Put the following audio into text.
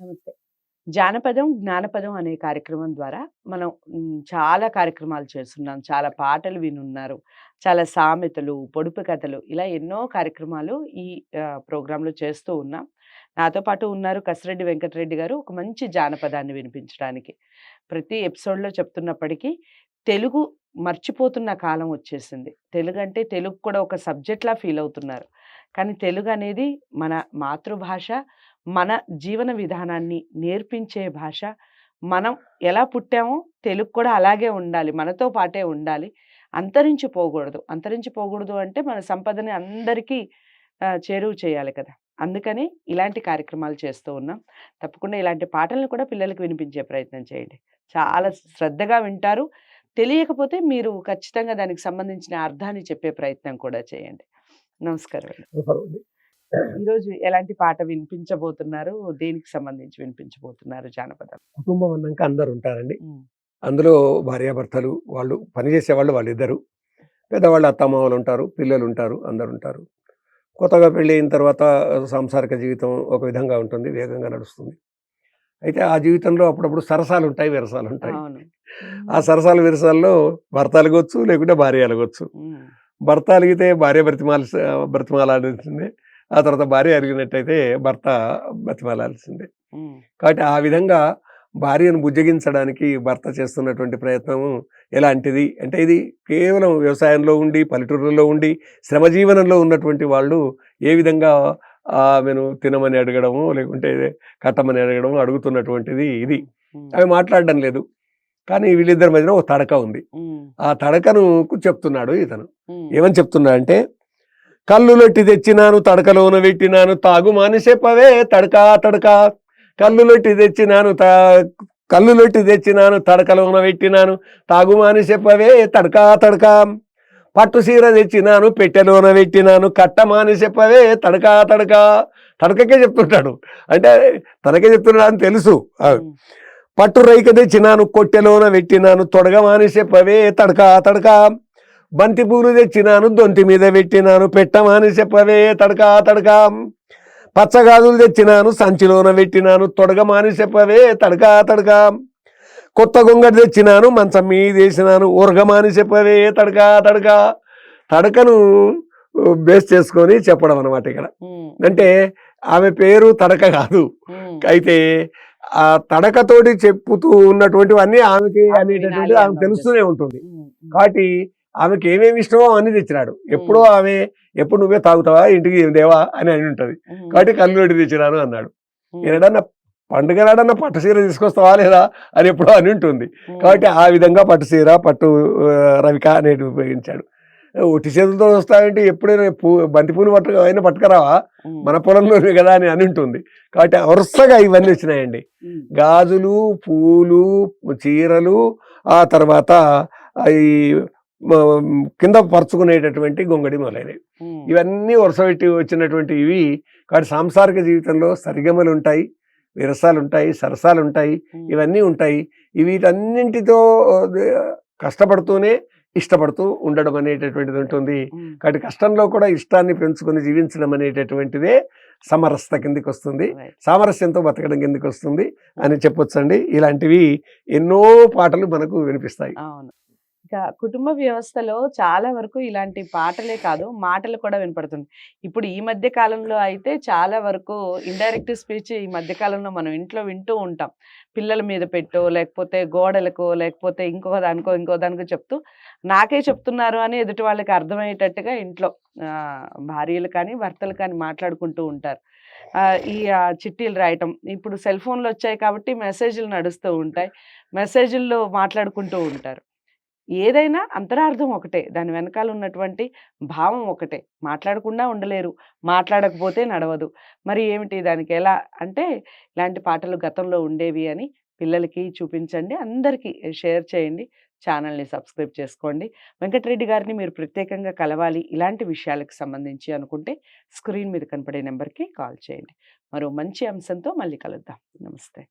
నమస్తే. జానపదం జ్ఞానపదం అనే కార్యక్రమం ద్వారా మనం చాలా కార్యక్రమాలు చేస్తున్నాం. చాలా పాటలు వినున్నారు. చాలా సామెతలు పొడుపు కథలు ఇలా ఎన్నో కార్యక్రమాలు ఈ ప్రోగ్రాంలో చేస్తూ ఉన్నాం. నాతో పాటు ఉన్నారు కసిరెడ్డి వెంకటరెడ్డి గారు. ఒక మంచి జానపదాన్ని వినిపించడానికి. ప్రతి ఎపిసోడ్లో చెప్తున్నప్పటికీ తెలుగు మర్చిపోతున్న కాలం వచ్చేసింది. తెలుగు అంటే తెలుగు కూడా ఒక సబ్జెక్ట్లా ఫీల్ అవుతున్నారు. కానీ తెలుగు అనేది మన మాతృభాష మన జీవన విధానాన్ని నేర్పించే భాష. మనం ఎలా పుట్టామో తెలుగు కూడా అలాగే ఉండాలి మనతో పాటే ఉండాలి. అంతరించిపోకూడదు అంతరించిపోకూడదు అంటే మన సంపదని అందరికీ చేరువు చేయాలి కదా. అందుకని ఇలాంటి కార్యక్రమాలు చేస్తూ ఉన్నాం. తప్పకుండా ఇలాంటి పాటలను కూడా పిల్లలకు వినిపించే ప్రయత్నం చేయండి. చాలా శ్రద్ధగా వింటారు. తెలియకపోతే మీరు ఖచ్చితంగా దానికి సంబంధించిన అర్థాన్ని చెప్పే ప్రయత్నం కూడా చేయండి. నమస్కారం ఈరోజు ఎలాంటి పాట వినిపించబోతున్నారు? దేనికి సంబంధించి వినిపించబోతున్నారు జానపదం? కుటుంబం అన్నాక అందరు ఉంటారండి. అందులో భార్యాభర్తలు వాళ్ళు పనిచేసే వాళ్ళు వాళ్ళిద్దరు. పెద్దవాళ్ళు అత్తమ్మ వాళ్ళు ఉంటారు పిల్లలు ఉంటారు అందరు ఉంటారు. కొత్తగా పెళ్ళి అయిన తర్వాత సాంసారిక జీవితం ఒక విధంగా ఉంటుంది వేగంగా నడుస్తుంది. అయితే ఆ జీవితంలో అప్పుడప్పుడు సరసాలు ఉంటాయి విరసాలు ఉంటాయి. ఆ సరసాలు విరసాల్లో భర్త అలగొచ్చు లేకుంటే భార్య అలగొచ్చు భర్త అలిగితే భార్య బ్రతిమాల బ్రతిమాలాల్సిందే. ఆ తర్వాత భార్య అలిగినట్టయితే భర్త బ్రతిమాలాల్సిందే ఉమ్, కాబట్టి ఆ విధంగా భార్యను బుజ్జగించడానికి భర్త చేస్తున్నటువంటి ప్రయత్నము ఎలాంటిది? అంటే ఇది కేవలం వ్యవసాయంలో ఉండి పల్లెటూరులో ఉండి శ్రమజీవనంలో ఉన్నటువంటి వాళ్ళు ఏ విధంగా ఆమెను తినమని అడగడము లేకుంటే కట్టమని అడగడము అడుగుతున్నటువంటిది ఇది. అవి మాట్లాడడం లేదు. కానీ వీళ్ళిద్దరి మధ్యన ఒక తడక ఉంది. ఆ తడకను చెప్తున్నాడు ఇతను. ఏమని చెప్తున్నా అంటే కళ్ళు లొట్టి తెచ్చినాను తడకలోన పెట్టినాను. తాగు మాని చెప్పవే తడకా తడక. కళ్ళు లొట్టి తెచ్చినాను తా కళ్ళు లొట్టి తెచ్చినాను తడకలోన పెట్టినాను. తాగు మాని చెప్పవే తడకా తడక. పట్టు సీర తెచ్చినాను పెట్టెలోన పెట్టినాను. కట్ట మాని చెప్పవే తడకా తడక. తడకకే చెప్తుంటాడు. అంటే తనకే చెప్తున్నాడు అని తెలుసు. పట్టు రైక తెచ్చినాను కొట్టెలోన పెట్టినాను. తొడగమాని చెప్పవే తడకా తడక. బంతి పూలు తెచ్చినాను దొంతి మీద పెట్టినాను పెట్టమాని చెప్పవే తడకా తడక. పచ్చగాజులు తెచ్చినాను సంచిలోన పెట్టినాను తొడగమాని చెప్పవే తడకా తడక. కొత్త గొంగడి తెచ్చినాను మంచం మీద వేసినాను ఊరగమాని చెప్పవే తడకా తడక. తడకను బేస్ చేసుకొని చెప్పడం అనమాట ఇక్కడ. అంటే ఆమె పేరు తడక కాదు. అయితే ఆ తడకతోటి చెప్పుతూ ఉన్నటువంటివన్నీ ఆమెకి ఆమె అనేటటువంటి ఆమె తెలుస్తూనే ఉంటుంది. కాబట్టి ఆమెకి ఏమేమి ఇష్టమో అన్ని తెచ్చినాడు. ఎప్పుడో ఆమె ఎప్పుడు నువ్వే తాగుతావా ఇంటికి దేవా అని అని ఉంటది. కాబట్టి కళ్ళు తెచ్చినాను అన్నాడు. ఏడన్నా పండుగ నాడన్నా పట్టు చీర తీసుకొస్తావా లేదా అని ఎప్పుడో అని ఉంటుంది. కాబట్టి ఆ విధంగా పట్టు చీర పట్టు రవిక అనేది ఉపయోగించాడు. ఒట్టి చేతులతో వస్తావంటే? ఎప్పుడైనా పూ బంతి పూలు పట్టు అయినా పట్టుకురావా? మన పొలంలోనే కదా అని అని ఉంటుంది. కాబట్టి వరుసగా ఇవన్నీ వచ్చినాయండి. గాజులు పూలు చీరలు ఆ తర్వాత ఈ కింద పరుచుకునేటటువంటి గొంగడి మొదలైనవి. ఇవన్నీ వరుస పెట్టి వచ్చినటువంటి ఇవి కాబట్టి సాంసారిక జీవితంలో సరిగమలు ఉంటాయి విరసాలు ఉంటాయి సరసాలు ఉంటాయి. ఇవన్నీ ఉంటాయి వీటన్నింటితో కష్టపడుతూనే ఇష్టపడుతూ ఉండడం అనేటటువంటిది ఉంటుంది. కాబట్టి కష్టంలో కూడా ఇష్టాన్ని పెంచుకొని జీవించడం అనేటటువంటిదే సమరసత కిందికి వస్తుంది. సామరస్యంతో బతకడం కిందికి వస్తుంది అని చెప్పొచ్చండి. ఇలాంటివి ఎన్నో పాటలు మనకు వినిపిస్తాయి. ఇక కుటుంబ వ్యవస్థలో చాలా వరకు ఇలాంటి పాటలే కాదు మాటలు కూడా వినపడుతుంది. ఇప్పుడు ఈ మధ్య కాలంలో అయితే చాలా వరకు ఇండైరెక్ట్ స్పీచ్ ఈ మధ్య కాలంలో మనం ఇంట్లో వింటూ ఉంటాం. పిల్లల మీద పెట్టో లేకపోతే గోడలకో లేకపోతే ఇంకో దానికో ఇంకో దానికో చెప్తూ నాకే చెప్తున్నారు అని ఎదుటి వాళ్ళకి అర్థమయ్యేటట్టుగా ఇంట్లో భార్యలు కానీ భర్తలు కానీ మాట్లాడుకుంటూ ఉంటారు. ఈ చిట్టీలు రాయటం ఇప్పుడు సెల్ ఫోన్లు వచ్చాయి కాబట్టి మెసేజ్లు నడుస్తూ ఉంటాయి. మెసేజ్ల్లో మాట్లాడుకుంటూ ఉంటారు. ఏదైనా అంతరార్థం ఒకటే. దాని వెనకాల ఉన్నటువంటి భావం ఒకటే. మాట్లాడకుండా ఉండలేరు. మాట్లాడకపోతే నడవదు. మరి ఏమిటి? దానికి ఎలా అంటే ఇలాంటి పాటలు గతంలో ఉండేవి అని పిల్లలకి చూపించండి. అందరికీ షేర్ చేయండి. ఛానల్ని సబ్స్క్రైబ్ చేసుకోండి. వెంకటరెడ్డి గారిని మీరు ప్రత్యేకంగా కలవాలి ఇలాంటి విషయాలకు సంబంధించి అనుకుంటే స్క్రీన్ మీద కనపడే నెంబర్కి కాల్ చేయండి. మరో మంచి అంశంతో మళ్ళీ కలుద్దాం. నమస్తే.